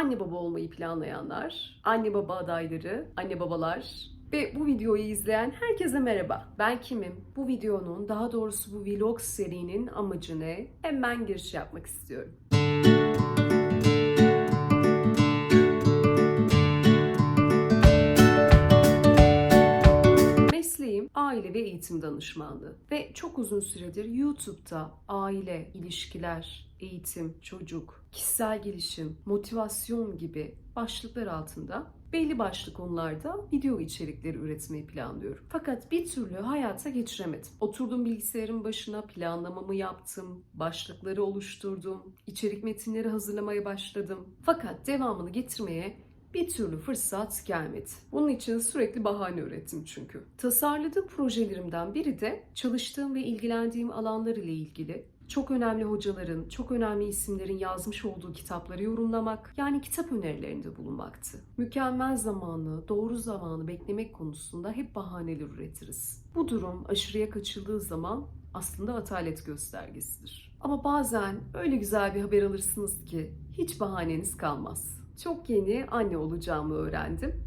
anne baba olmayı planlayanlar, anne baba adayları, anne babalar ve bu videoyu izleyen herkese merhaba. Ben kimim? Bu videonun, daha doğrusu bu vlog serinin amacı ne? Hemen giriş yapmak istiyorum. Aile ve eğitim danışmanlığı ve çok uzun süredir YouTube'da aile, ilişkiler, eğitim, çocuk, kişisel gelişim, motivasyon gibi başlıklar altında belli başlı konularda video içerikleri üretmeyi planlıyorum. Fakat bir türlü hayata geçiremedim. Oturdum bilgisayarın başına planlamamı yaptım, başlıkları oluşturdum, içerik metinleri hazırlamaya başladım. Fakat devamını getirmeye bir türlü fırsat gelmedi. Bunun için sürekli bahane ürettim çünkü. Tasarladığım projelerimden biri de çalıştığım ve ilgilendiğim alanlar ile ilgili çok önemli hocaların, çok önemli isimlerin yazmış olduğu kitapları yorumlamak, yani kitap önerilerinde bulunmaktı. Mükemmel zamanı, doğru zamanı beklemek konusunda hep bahaneler üretiriz. Bu durum aşırıya kaçıldığı zaman aslında atalet göstergesidir. Ama bazen öyle güzel bir haber alırsınız ki hiç bahaneniz kalmaz. Çok yeni anne olacağımı öğrendim.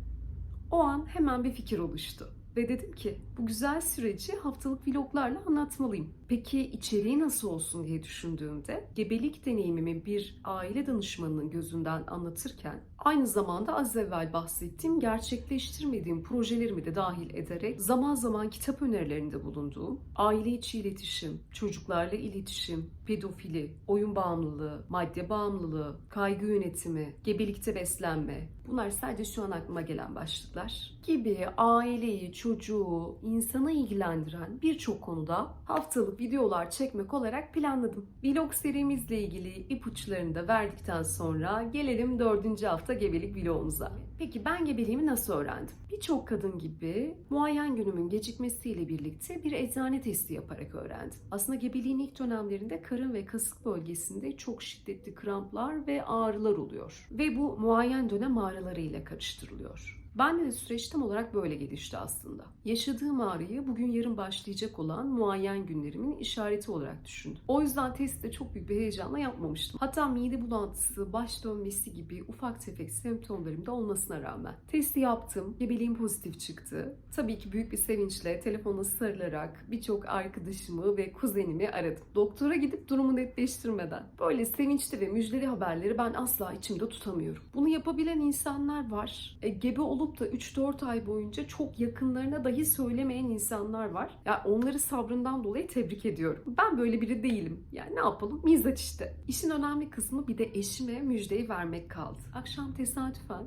O an hemen bir fikir oluştu. Ve dedim ki bu güzel süreci haftalık vloglarla anlatmalıyım. Peki içeriği nasıl olsun diye düşündüğümde gebelik deneyimimi bir aile danışmanının gözünden anlatırken aynı zamanda az evvel bahsettiğim gerçekleştirmediğim projelerimi de dahil ederek zaman zaman kitap önerilerinde bulunduğum aile içi iletişim, çocuklarla iletişim, pedofili, oyun bağımlılığı, madde bağımlılığı, kaygı yönetimi, gebelikte beslenme bunlar sadece şu an aklıma gelen başlıklar gibi aileyi, çocuğu, insanı ilgilendiren birçok konuda haftalık videolar çekmek olarak planladım. Vlog serimizle ilgili ipuçlarını da verdikten sonra gelelim dördüncü hafta gebelik vlogumuza. Peki ben gebeliğimi nasıl öğrendim? Birçok kadın gibi muayen günümün gecikmesiyle birlikte bir eczane testi yaparak öğrendim. Aslında gebeliğin ilk dönemlerinde karın ve kasık bölgesinde çok şiddetli kramplar ve ağrılar oluyor. Ve bu muayen dönem ağrıları ile karıştırılıyor. Bende de süreç tam olarak böyle gelişti aslında. Yaşadığım ağrıyı bugün yarın başlayacak olan muayen günlerimin işareti olarak düşündüm. O yüzden testi de çok büyük bir heyecanla yapmamıştım. Hatta mide bulantısı, baş dönmesi gibi ufak tefek semptomlarım da olmasına rağmen. Testi yaptım, gebeliğim pozitif çıktı. Tabii ki büyük bir sevinçle telefona sarılarak birçok arkadaşımı ve kuzenimi aradım. Doktora gidip durumu netleştirmeden. Böyle sevinçli ve müjdeli haberleri ben asla içimde tutamıyorum. Bunu yapabilen insanlar var. E, gebe olup olup da 3-4 ay boyunca çok yakınlarına dahi söylemeyen insanlar var. Ya yani onları sabrından dolayı tebrik ediyorum. Ben böyle biri değilim. Yani ne yapalım? Mizaç işte. İşin önemli kısmı bir de eşime müjdeyi vermek kaldı. Akşam tesadüfen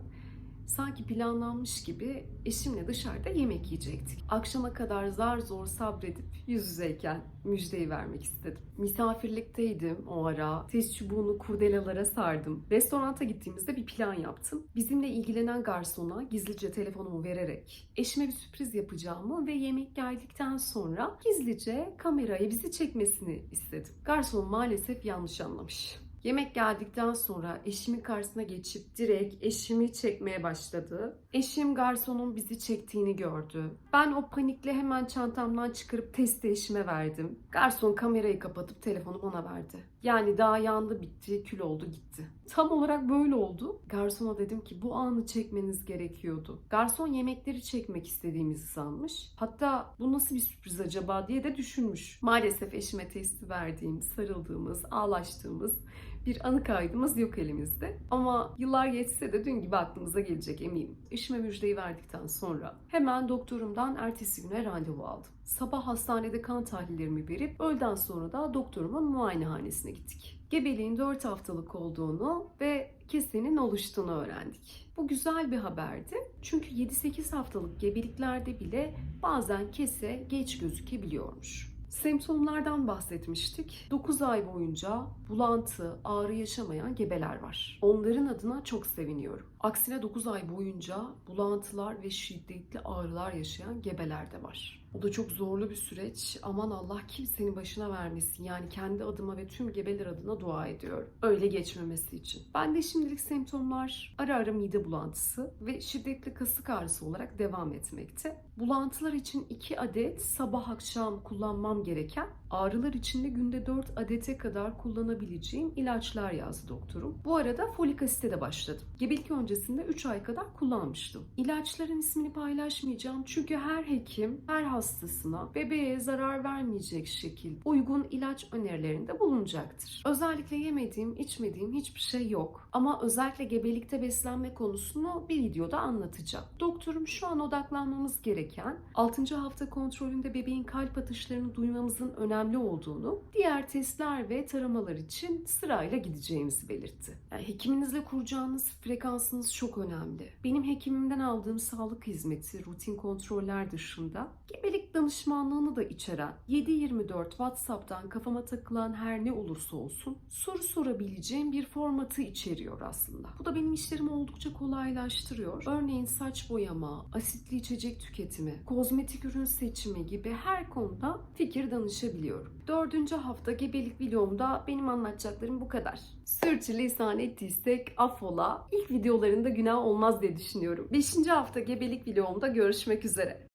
sanki planlanmış gibi eşimle dışarıda yemek yiyecektik. Akşama kadar zar zor sabredip yüz yüzeyken müjdeyi vermek istedim. Misafirlikteydim o ara. Test çubuğunu kurdelalara sardım. Restoranta gittiğimizde bir plan yaptım. Bizimle ilgilenen garsona gizlice telefonumu vererek eşime bir sürpriz yapacağımı ve yemek geldikten sonra gizlice kameraya bizi çekmesini istedim. Garson maalesef yanlış anlamış. Yemek geldikten sonra eşimin karşısına geçip direkt eşimi çekmeye başladı. Eşim garsonun bizi çektiğini gördü. Ben o panikle hemen çantamdan çıkarıp testi eşime verdim. Garson kamerayı kapatıp telefonu bana verdi. Yani daha yandı bitti, kül oldu gitti. Tam olarak böyle oldu. Garsona dedim ki bu anı çekmeniz gerekiyordu. Garson yemekleri çekmek istediğimizi sanmış. Hatta bu nasıl bir sürpriz acaba diye de düşünmüş. Maalesef eşime testi verdiğim, sarıldığımız, ağlaştığımız bir anı kaydımız yok elimizde. Ama yıllar geçse de dün gibi aklımıza gelecek eminim. Eşime müjdeyi verdikten sonra hemen doktorumdan ertesi güne randevu aldım. Sabah hastanede kan tahlillerimi verip öğleden sonra da doktorumun muayenehanesine gittik. Gebeliğin 4 haftalık olduğunu ve kesenin oluştuğunu öğrendik. Bu güzel bir haberdi. Çünkü 7-8 haftalık gebeliklerde bile bazen kese geç gözükebiliyormuş. Semptomlardan bahsetmiştik. 9 ay boyunca bulantı, ağrı yaşamayan gebeler var. Onların adına çok seviniyorum. Aksine 9 ay boyunca bulantılar ve şiddetli ağrılar yaşayan gebeler de var. O da çok zorlu bir süreç. Aman Allah kimsenin başına vermesin. Yani kendi adıma ve tüm gebeler adına dua ediyorum. Öyle geçmemesi için. Ben de şimdilik semptomlar ara ara mide bulantısı ve şiddetli kasık ağrısı olarak devam etmekte. Bulantılar için 2 adet sabah akşam kullanmam gereken Ağrılar için de günde 4 adete kadar kullanabileceğim ilaçlar yazdı doktorum. Bu arada folik asite de başladım. Gebelik öncesinde 3 ay kadar kullanmıştım. İlaçların ismini paylaşmayacağım çünkü her hekim her hastasına bebeğe zarar vermeyecek şekilde uygun ilaç önerilerinde bulunacaktır. Özellikle yemediğim, içmediğim hiçbir şey yok. Ama özellikle gebelikte beslenme konusunu bir videoda anlatacağım. Doktorum şu an odaklanmamız gereken 6. hafta kontrolünde bebeğin kalp atışlarını duymamızın önemli olduğunu, diğer testler ve taramalar için sırayla gideceğimizi belirtti. Yani hekiminizle kuracağınız frekansınız çok önemli. Benim hekimimden aldığım sağlık hizmeti, rutin kontroller dışında gebelik danışmanlığını da içeren 7-24 WhatsApp'tan kafama takılan her ne olursa olsun soru sorabileceğim bir formatı içeriyor aslında. Bu da benim işlerimi oldukça kolaylaştırıyor. Örneğin saç boyama, asitli içecek tüketimi, kozmetik ürün seçimi gibi her konuda fikir danışabiliyorum. Dördüncü hafta gebelik videomda benim anlatacaklarım bu kadar. Sürçülisan ettiysek affola. İlk videolarında günah olmaz diye düşünüyorum. Beşinci hafta gebelik videomda görüşmek üzere.